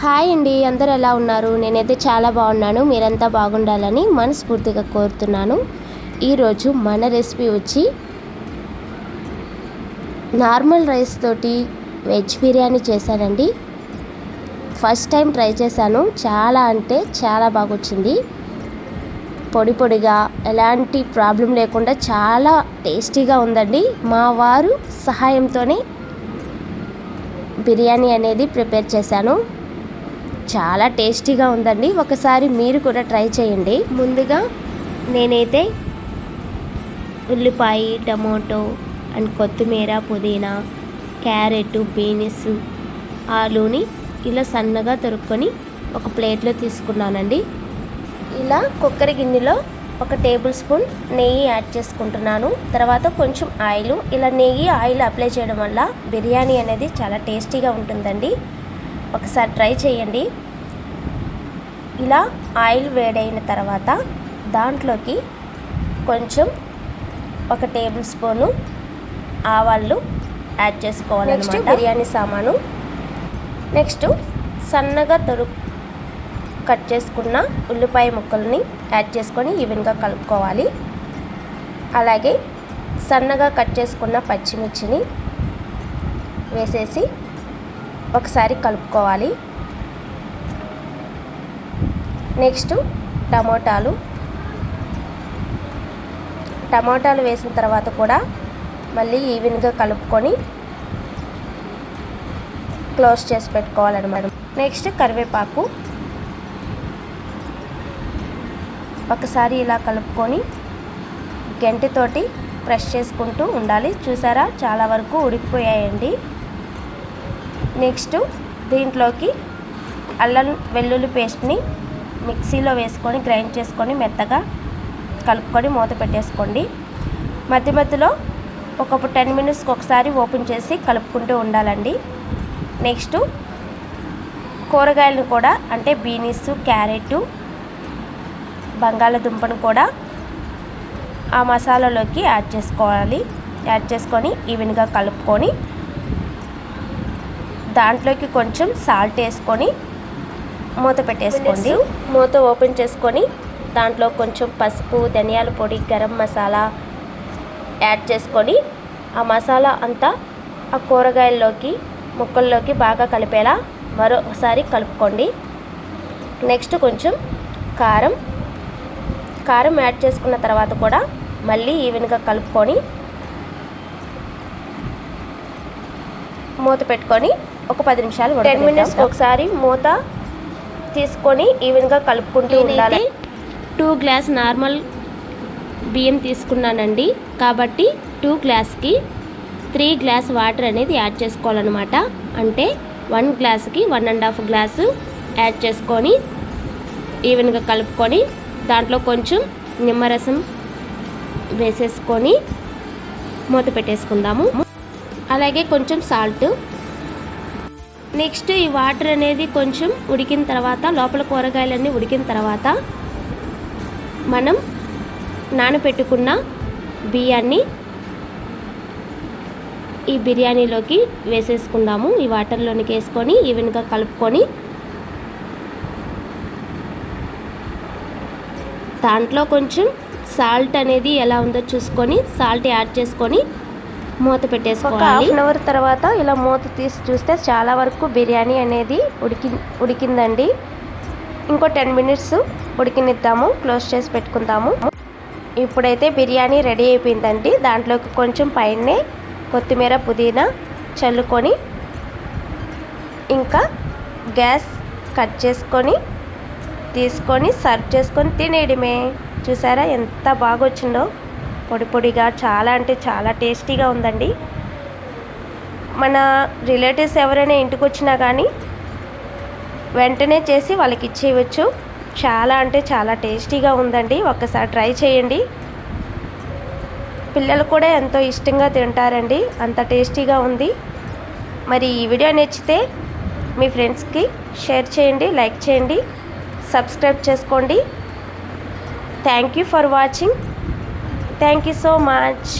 Hi అండి అందరు ఎలా ఉన్నారు? నేనైతే చాలా బాగున్నాను మీరంతా బాగుండాలని మనస్ఫూర్తిగా కోరుతున్నాను. ఈరోజు మన రెసిపీ వచ్చి నార్మల్ రైస్ తోటి వెజ్ బిర్యానీ చేశానండి. ఫస్ట్ టైం ట్రై చేశాను చాలా అంటే చాలా బాగా వచ్చింది పొడి పొడిగా ఎలాంటి ప్రాబ్లం లేకుండా చాలా టేస్టీగా ఉందండి. మా వారు సహాయంతోనే బిర్యానీ అనేది ప్రిపేర్ చేశాను. చాలా టేస్టీగా ఉందండి. ఒకసారి మీరు కూడా ట్రై చేయండి. ముందుగా నేనైతే ఉల్లిపాయ టమోటో అండ్ కొత్తిమీర పుదీనా క్యారెట్ బీన్స్ ఆలూని ఇలా సన్నగా తరుక్కొని ఒక ప్లేట్లో తీసుకున్నానండి. ఇలా కుక్కర్ గిన్నెలో ఒక టేబుల్ స్పూన్ నెయ్యి యాడ్ చేసుకుంటున్నాను. తర్వాత కొంచెం ఆయిల్. ఇలా నెయ్యి ఆయిల్ అప్లై చేయడం వల్ల బిర్యానీ అనేది చాలా టేస్టీగా ఉంటుందండి. ఒకసారి ట్రై చేయండి. ఇలా ఆయిల్ వేడైన తర్వాత దాంట్లోకి కొంచెం ఒక టేబుల్ స్పూను ఆవాళ్ళు యాడ్ చేసుకోవాలి నెక్స్ట్ బిర్యానీ సామాను. నెక్స్ట్ సన్నగా తొరు కట్ చేసుకున్న ఉల్లిపాయ ముక్కల్ని యాడ్ చేసుకొని ఈవెన్గా కలుపుకోవాలి. అలాగే సన్నగా కట్ చేసుకున్న పచ్చిమిర్చిని వేసేసి ఒకసారి కలుపుకోవాలి. నెక్స్ట్ టమోటాలు. టమోటాలు వేసిన తర్వాత కూడా మళ్ళీ ఈవెన్గా కలుపుకొని క్లోజ్ చేసి పెట్టుకోవాలన్నమాట. నెక్స్ట్ కరివేపాకు. ఒకసారి ఇలా కలుపుకొని గంటితోటి ప్రెస్ చేసుకుంటూ ఉండాలి. చూసారా? చాలా వరకు ఉడికిపోయాయండి. నెక్స్ట్ దీంట్లోకి అల్లం వెల్లుల్లి పేస్ట్ని మిక్సీలో వేసుకొని గ్రైండ్ చేసుకొని మెత్తగా కలుపుకొని మూత పెట్టేసుకోండి. మధ్య మధ్యలో ఒక టెన్ మినిట్స్కి ఒకసారి ఓపెన్ చేసి కలుపుకుంటూ ఉండాలండి. నెక్స్ట్ కూరగాయలను కూడా అంటే బీనీస్ క్యారెట్ బంగాళదుంపను కూడా ఆ మసాలాలోకి యాడ్ చేసుకోవాలి. యాడ్ చేసుకొని ఈవెన్గా కలుపుకొని దాంట్లోకి కొంచెం సాల్ట్ వేసుకొని మూత పెట్టేసుకోండి. మూత ఓపెన్ చేసుకొని దాంట్లో కొంచెం పసుపు ధనియాల పొడి గరం మసాలా యాడ్ చేసుకొని ఆ మసాలా అంతా ఆ కూరగాయల్లోకి ముక్కల్లోకి బాగా కలిపేలా మరోసారి కలుపుకోండి. నెక్స్ట్ కొంచెం కారం. కారం యాడ్ చేసుకున్న తర్వాత కూడా మళ్ళీ ఈవెన్గా కలుపుకొని మూత పెట్టుకొని ఒక పది నిమిషాలు టెన్ మినిట్స్ ఒకసారి మూత తీసుకొని ఈవెన్గా కలుపుకుంటూ ఉండాలి. టూ గ్లాస్ నార్మల్ బియ్యం తీసుకున్నానండి. కాబట్టి టూ గ్లాస్కి త్రీ గ్లాస్ వాటర్ అనేది యాడ్ చేసుకోవాలన్నమాట. అంటే వన్ గ్లాస్కి one and half glass add చేసుకొని ఈవెన్గా కలుపుకొని దాంట్లో కొంచెం నిమ్మరసం వేసేసుకొని మూత పెట్టేసుకుందాము. అలాగే కొంచెం సాల్ట్. నెక్స్ట్ ఈ వాటర్ అనేది కొంచెం ఉడికిన తర్వాత లోపల కూరగాయలన్నీ ఉడికిన తర్వాత మనం నానబెట్టుకున్న బియ్యాన్ని ఈ బిర్యానీలోకి వేసేసుకుందాము. ఈ వాటర్లోనికి వేసుకొని ఈవెన్గా కలుపుకొని దాంట్లో కొంచెం సాల్ట్ అనేది ఎలా ఉందో చూసుకొని సాల్ట్ యాడ్ చేసుకొని మూత పెట్టేసుకోవాలి. హాఫ్ అన్ అవర్ తర్వాత ఇలా మూత తీసి చూస్తే చాలా వరకు బిర్యానీ అనేది ఉడికి ఉడికిందండి. ఇంకో టెన్ మినిట్స్ ఉడికినిద్దాము క్లోజ్ చేసి పెట్టుకుందాము. ఇప్పుడైతే బిర్యానీ రెడీ అయిపోయిందండి. దాంట్లోకి కొంచెం పైనే కొత్తిమీర పుదీనా చల్లుకొని ఇంకా గ్యాస్ కట్ చేసుకొని తీసుకొని సర్వ్ చేసుకొని తినేయడమే. చూసారా ఎంత బాగా వచ్చిందో పొడి పొడిగా చాలా అంటే చాలా టేస్టీగా ఉందండి. మన రిలేటివ్స్ ఎవరైనా ఇంటికి వచ్చినా కానీ వెంటనే చేసి వాళ్ళకి ఇచ్చేయవచ్చు. చాలా అంటే చాలా టేస్టీగా ఉందండి. ఒక్కసారి ట్రై చేయండి. పిల్లలు కూడా ఎంతో ఇష్టంగా తింటారండి. అంత టేస్టీగా ఉంది. మరి ఈ వీడియో నచ్చితే మీ ఫ్రెండ్స్కి షేర్ చేయండి లైక్ చేయండి సబ్స్క్రైబ్ చేసుకోండి. Thank you for watching. Thank you so much